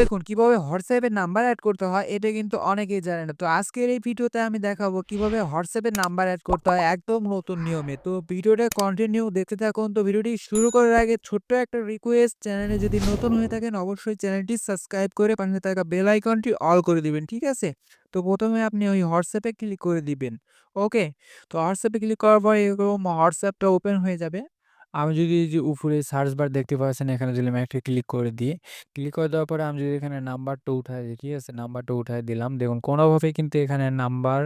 দেখুন, কীভাবে হোয়াটসঅ্যাপে নাম্বার অ্যাড করতে হয়, এটা কিন্তু অনেকেই জানে না। তো আজকের এই ভিডিওতে আমি দেখাবো কীভাবে হোয়াটসঅ্যাপে নাম্বার অ্যাড করতে হয় একদম নতুন নিয়মে। তো ভিডিওটা কন্টিনিউ দেখতে থাকুন। তো ভিডিওটি শুরু করার আগে ছোট্ট একটা রিকোয়েস্ট চ্যানেলে যদি নতুন হয়ে থাকেন, অবশ্যই চ্যানেলটি সাবস্ক্রাইব করে পাশে থাকা বেল আইকনটি অল করে দিবেন। ঠিক আছে? তো প্রথমে আপনি ওই হোয়াটসঅ্যাপে ক্লিক করে দিবেন। ওকে? তো হোয়াটসঅ্যাপে ক্লিক করার পর এরকম হোয়াটসঅ্যাপটা ওপেন হয়ে যাবে। আমি যদি যে উপরে সার্চ বার দেখতে পাচ্ছেন এখানে দিলাম একটা ক্লিক করে দিই। ক্লিক করে দেওয়ার পরে আমি যদি এখানে নাম্বারটা উঠায় দিই, ঠিক আছে? নাম্বারটা উঠায় দিলাম। দেখুন কোনোভাবে কিন্তু এখানে নাম্বার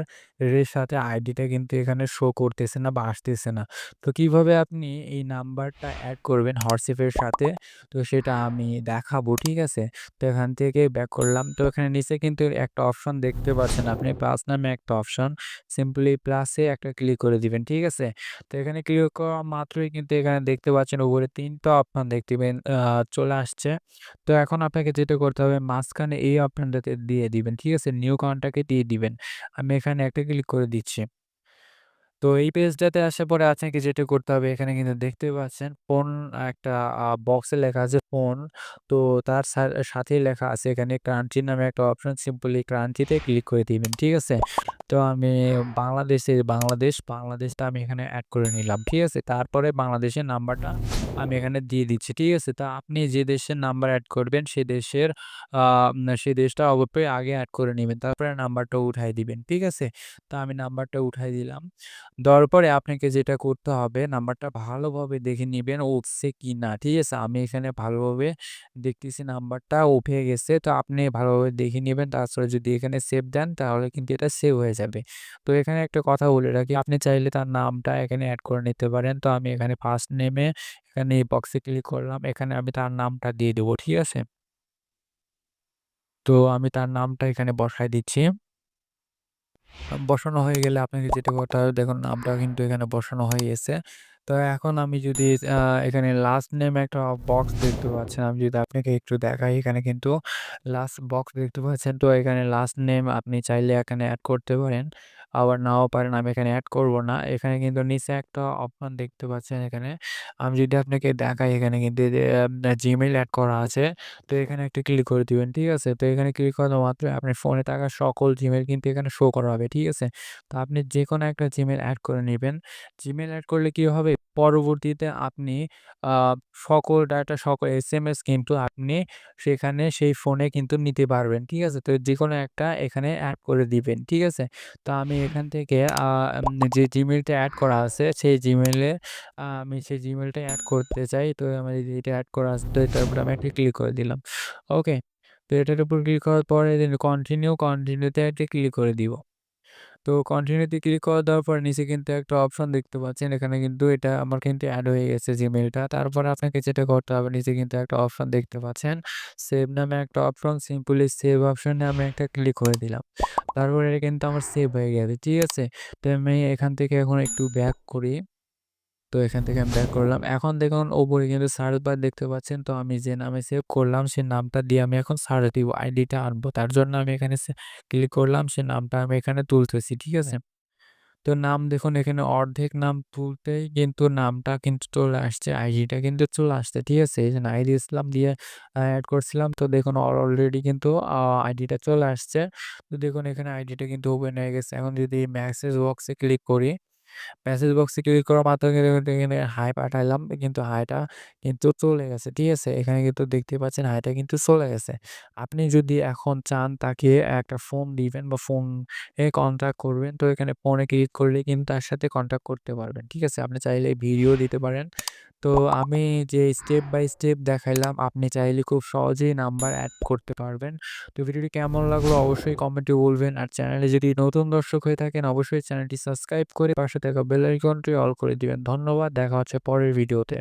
এর সাথে আইডিটা কিন্তু এখানে শো করতেছে না বা আসতেছে না। তো কীভাবে আপনি এই নাম্বারটা অ্যাড করবেন হোয়াটসঅ্যাপের সাথে তো সেটা আমি দেখাবো, ঠিক আছে? তো এখান থেকে ব্যাক করলাম। তো এখানে নিচে কিন্তু একটা অপশন দেখতে পাচ্ছেন আপনি প্লাস নামে একটা অপশন। সিম্পলি প্লাসে একটা ক্লিক করে দিবেন, ঠিক আছে? তো এখানে ক্লিক করা মাত্রই কিন্তু এখানে দেখতে পাচ্ছেন উপরে ৩ টা অপশন দেখতে পেন চলে আসছে। তো এখন আপনাকে যেটা করতে হবে মাঝখানে এই অপশানটাতে দিয়ে দিবেন, ঠিক আছে? নিউ কাউন্টটাকে দিয়ে দিবেন। আমি এখানে একটা ক্লিক করে দিচ্ছি। তো এই পেজটাতে আসার পরে আপনাকে যেটা করতে হবে এখানে কিন্তু দেখতে পাচ্ছেন ফোন একটা বক্সে লেখা আছে ফোন। তো তার সা সাথেই লেখা আছে এখানে কান্ট্রি নামে একটা অপশন সিম্পলি ক্রান্তিতে ক্লিক করে দিবেন। ঠিক আছে? তো আমি বাংলাদেশে বাংলাদেশ, বাংলাদেশটা আমি এখানে অ্যাড করে নিলাম। ঠিক আছে? তারপরে বাংলাদেশের নাম্বারটা আমি এখানে দিয়ে দিচ্ছি। ঠিক আছে? তা আপনি যে দেশের নাম্বার অ্যাড করবেন সে দেশের সে দেশটা অবশ্যই আগে অ্যাড করে নেবেন তারপরে নাম্বারটা উঠাই দিবেন। ঠিক আছে? তা আমি নাম্বারটা উঠাই দিলাম। দেওয়ার পরে আপনাকে যেটা করতে হবে নাম্বারটা ভালোভাবে দেখে নিবেন উঠছে কিনা। ঠিক আছে? আমি এখানে ভালোভাবে দেখতেছি নাম্বারটা উঠে গেছে। তো আপনি ভালোভাবে দেখে নিবেন। তারপরে যদি এখানে সেভ দেন, তাহলে কিন্তু এটা সেভ হয়ে যাবে। তো এখানে একটা কথা বলে রাখি, আপনি চাইলে তার নামটা এখানে অ্যাড করে নিতে পারেন। তো আমি এখানে ফার্স্ট নেমে এখানে এই বক্সে ক্লিক করলাম। এখানে আমি তার নামটা দিয়ে দেবো, ঠিক আছে? তো আমি তার নামটা এখানে বসায় দিচ্ছি। বসানো হয়ে গেলে আপনাকে যেটা কথা দেখুন নামটা কিন্তু এখানে বসানো হয়ে গেছে। তো এখন আমি যদি এখানে লাস্ট নেম একটা বক্স দেখতে পাচ্ছেন। আমি যদি আপনাকে একটু দেখাই, এখানে কিন্তু লাস্ট বক্স দেখতে পাচ্ছেন। তো এখানে লাস্ট নেম আপনি চাইলে এখানে অ্যাড করতে পারেন। আবার নাও পারেন। আমি এখানে অ্যাড করব না। এখানে কিন্তু নিচে একটা অপশন দেখতে পাচ্ছেন এখানে। আমি যদি আপনাকে দেখাই, এখানে কিন্তু জিমেল অ্যাড করা আছে। তো এখানে একটা ক্লিক করে দিবেন। ঠিক আছে? তো এখানে ক্লিক করা মাত্র আপনার ফোনে থাকা সকল জিমেল কিন্তু এখানে শো করা হবে। ঠিক আছে? তো আপনি যে কোনো একটা জিমেল অ্যাড করে নেবেন জিমেল অ্যাড করলে কি হবে? পরবর্তীতে আপনি সকল ডাটা সকল এসএমএস কিন্তু আপনি সেখানে সেই ফোনে কিন্তু নিতে পারবেন। ঠিক আছে? তো যে কোনো একটা এখানে অ্যাড করে দিবেন। ঠিক আছে? তো আমি এখান থেকে যে জিমেলটা অ্যাড করা আছে সেই জিমেলে আমি সেই জিমেলটা অ্যাড করতে চাই। তো আমার এটা অ্যাড করা আছে তো এটার উপরে আমি একটা ক্লিক করে দিলাম। ওকে? তো এটার উপর ক্লিক করার পরে কন্টিনিউ, কন্টিনিউতে একটা ক্লিক করে দিব। তো কন্টিনিউতে ক্লিক করে দেওয়ার পর নিচে কিন্তু একটা অপশন দেখতে পাচ্ছেন। এখানে কিন্তু এটা আমার কিন্তু অ্যাড হয়ে গেছে জিমেলটা তারপর আপনাকে যেটা করতে হবে, নিচে কিন্তু একটা অপশন দেখতে পাচ্ছেন। সেভ নামে একটা অপশন সিম্পলি সেভ অপশনে আমি একটা ক্লিক করে দিলাম। তারপরে কিন্তু আমার সেভ হয়ে গেছে। ঠিক আছে? তো আমি এখান থেকে এখন একটু ব্যাক করি। তো এখান থেকে আমি ব্যাক করলাম। এখন দেখুন ওপরে কিন্তু সার্চ বার দেখতে পাচ্ছেন। তো আমি যে নামে সেভ করলাম, সে নামটা দিয়ে আমি এখন সার্চ দিব। আইডিটা আনব। তার জন্য আমি এখানে ক্লিক করলাম। সে নামটা আমি এখানে তুলতেছি। ঠিক আছে? তো নাম দেখুন, এখানে অর্ধেক নাম তুলতেই কিন্তু নামটা কিন্তু চলে আসছে। আইডিটা কিন্তু চলে আসছে। ঠিক আছে? এই যে নাহিদ ইসলাম দিয়ে অ্যাড করছিলাম। তো দেখুন অলরেডি কিন্তু আইডিটা চলে আসছে। তো দেখুন, এখানে আইডিটা কিন্তু ওপেন হয়ে গেছে। এখন যদি মেসেজ বক্সে ক্লিক করি মেসেজ বক্সে ক্লিক করার মাধ্যমে এখানে হাই পাঠাইলাম, কিন্তু হাইটা কিন্তু চলে গেছে। ঠিক আছে? এখানে কিন্তু দেখতে পাচ্ছেন হাইটা কিন্তু চলে গেছে। আপনি যদি এখন চান তাকে একটা ফোন দিবেন বা ফোন এ কন্ট্যাক্ট করবেন, তো এখানে ফোনে ক্লিক করলে কিন্তু তার সাথে কন্ট্যাক্ট করতে পারবেন। ঠিক আছে? আপনি চাইলে ভিডিও দিতে পারেন। তো আমি যে স্টেপ বাই স্টেপ দেখাইলাম, আপনি চাইলে খুব সহজেই নাম্বার অ্যাড করতে পারবেন। তো ভিডিওটি কেমন লাগল অবশ্যই কমেন্টে বলবেন। আর চ্যানেলে যদি নতুন দর্শক হয়ে থাকেন, অবশ্যই চ্যানেলটি সাবস্ক্রাইব করে পাশে থাকা বেল আইকনটি অল করে দিবেন। ধন্যবাদ। দেখা হচ্ছে পরের ভিডিওতে।